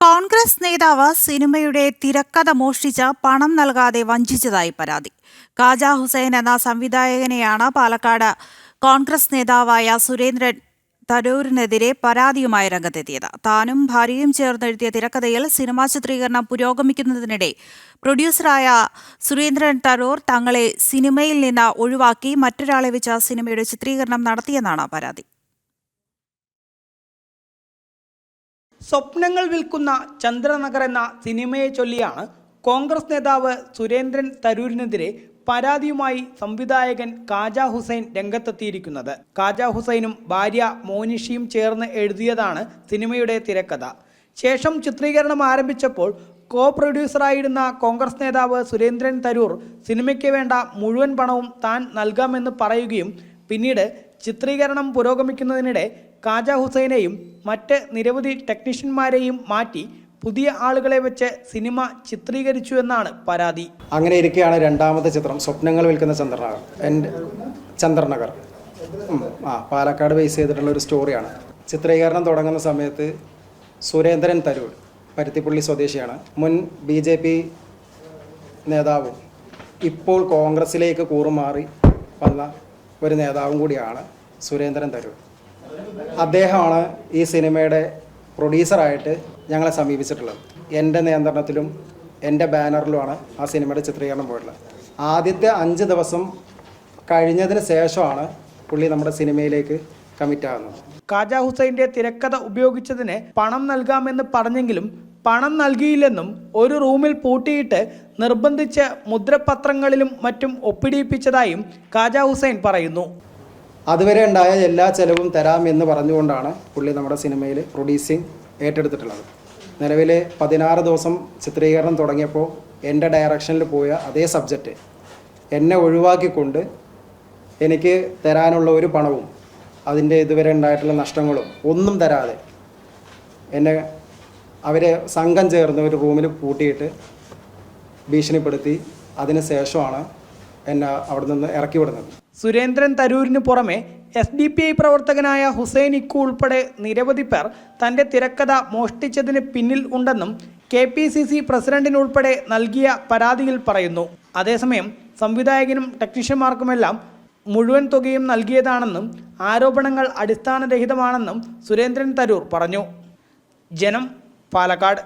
കോൺഗ്രസ് നേതാവ് സിനിമയുടെ തിരക്കഥ മോഷ്ടിച്ച് പണം നൽകാതെ വഞ്ചിച്ചതായി പരാതി. കാജ ഹുസൈൻ എന്ന സംവിധായകനെയാണ് പാലക്കാട് കോൺഗ്രസ് നേതാവായ സുരേന്ദ്രൻ തരൂരിനെതിരെ പരാതിയുമായി രംഗത്തെത്തിയത്. താനും ഭാര്യയും ചേർന്നെഴുതിയ തിരക്കഥയിൽ സിനിമാ ചിത്രീകരണം പുരോഗമിക്കുന്നതിനിടെ പ്രൊഡ്യൂസറായ സുരേന്ദ്രൻ തരൂർ തങ്ങളെ സിനിമയിൽ നിന്ന് ഒഴിവാക്കി മറ്റൊരാളെ വെച്ച സിനിമയുടെ ചിത്രീകരണം നടത്തിയെന്നാണ് പരാതി. സ്വപ്നങ്ങൾ വിൽക്കുന്ന ചന്ദ്രനഗർ എന്ന സിനിമയെ ചൊല്ലിയാണ് കോൺഗ്രസ് നേതാവ് സുരേന്ദ്രൻ തരൂരിനെതിരെ പരാതിയുമായി സംവിധായകൻ കാജ ഹുസൈൻ രംഗത്തെത്തിയിരിക്കുന്നത്. കാജ ഹുസൈനും ഭാര്യ മോനിഷിയും ചേർന്ന് എഴുതിയതാണ് സിനിമയുടെ തിരക്കഥ. ശേഷം ചിത്രീകരണം ആരംഭിച്ചപ്പോൾ കോ പ്രൊഡ്യൂസറായിരുന്ന കോൺഗ്രസ് നേതാവ് സുരേന്ദ്രൻ തരൂർ സിനിമയ്ക്ക് വേണ്ട മുഴുവൻ പണവും താൻ നൽകാമെന്ന് പറയുകയും പിന്നീട് ചിത്രീകരണം പുരോഗമിക്കുന്നതിനിടെ കാജ ഹുസൈനെയും മറ്റ് നിരവധി ടെക്നീഷ്യന്മാരെയും മാറ്റി പുതിയ ആളുകളെ വെച്ച് സിനിമ ചിത്രീകരിച്ചു എന്നാണ് പരാതി. അങ്ങനെ ഇരിക്കുകയാണ് രണ്ടാമത്തെ ചിത്രം. സ്വപ്നങ്ങൾ വിൽക്കുന്ന ചന്ദ്രനഗർ. എന്റെ ചന്ദ്രനഗർ. ആ പാലക്കാട് ബേസ് ചെയ്തിട്ടുള്ള ഒരു സ്റ്റോറിയാണ് ചിത്രീകരണം തുടങ്ങുന്ന സമയത്ത് സുരേന്ദ്രൻ തരൂർ പരുത്തിപ്പള്ളി സ്വദേശിയാണ്. മുൻ ബി ജെ പി നേതാവും ഇപ്പോൾ കോൺഗ്രസിലേക്ക് കൂറുമാറി വന്ന ഒരു നേതാവും കൂടിയാണ് സുരേന്ദ്രൻ തരൂർ. അദ്ദേഹമാണ് ഈ സിനിമയുടെ പ്രൊഡ്യൂസറായിട്ട് ഞങ്ങളെ സമീപിച്ചിട്ടുള്ളത്. എന്റെ നിയന്ത്രണത്തിലും എന്റെ ബാനറിലുമാണ് ആ സിനിമയുടെ ചിത്രീകരണം പോയിട്ടുള്ളത്. ആദ്യത്തെ അഞ്ച് ദിവസം കഴിഞ്ഞതിന് ശേഷമാണ് പുള്ളി നമ്മുടെ സിനിമയിലേക്ക് കമ്മിറ്റ് ആകുന്നത്. കാജ ഹുസൈന്റെ തിരക്കഥ ഉപയോഗിച്ചതിന് പണം നൽകാമെന്ന് പറഞ്ഞെങ്കിലും പണം നൽകിയില്ലെന്നും ഒരു റൂമിൽ പൂട്ടിയിട്ട് നിർബന്ധിച്ച് മുദ്രപത്രങ്ങളിലും മറ്റും ഒപ്പിടിയിപ്പിച്ചതായും കാജ ഹുസൈൻ പറയുന്നു. അതുവരെ ഉണ്ടായ എല്ലാ ചെലവും തരാം എന്ന് പറഞ്ഞുകൊണ്ടാണ് പുള്ളി നമ്മുടെ സിനിമയിൽ പ്രൊഡ്യൂസിങ് ഏറ്റെടുത്തിട്ടുള്ളത്. നിലവിൽ പതിനാറ് ദിവസം ചിത്രീകരണം തുടങ്ങിയപ്പോൾ എന്റെ ഡയറക്ഷനിൽ പോയ അതേ സബ്ജക്റ്റ് എന്നെ ഒഴിവാക്കിക്കൊണ്ട് എനിക്ക് തരാനുള്ള ഒരു പണവും അതിന്റെ ഇതുവരെ ഉണ്ടായിട്ടുള്ള നഷ്ടങ്ങളും ഒന്നും തരാതെ എന്നെ അവരെ സംഘം ചേർന്ന് ഒരു റൂമിൽ പൂട്ടിയിട്ട് ഭീഷണിപ്പെടുത്തി. അതിന് ശേഷമാണ് എന്നെ അവിടെ നിന്ന് ഇറക്കി വിടുന്നത് സുരേന്ദ്രൻ തരൂരിന് പുറമെ എസ് ഡി പി ഐ പ്രവർത്തകനായ ഹുസൈൻ ഇക്കു ഉൾപ്പെടെ നിരവധി പേർ തന്റെ തിരക്കഥ മോഷ്ടിച്ചതിന് പിന്നിൽ ഉണ്ടെന്നും കെ പി സി സി പ്രസിഡന്റിനുൾപ്പെടെ നൽകിയ പരാതിയിൽ പറയുന്നു. അതേസമയം സംവിധായകനും ടെക്നീഷ്യന്മാർക്കുമെല്ലാം മുഴുവൻ തുകയും നൽകിയതാണെന്നും ആരോപണങ്ങൾ അടിസ്ഥാനരഹിതമാണെന്നും സുരേന്ദ്രൻ തരൂർ പറഞ്ഞു. ജനം പാലക്കാട്.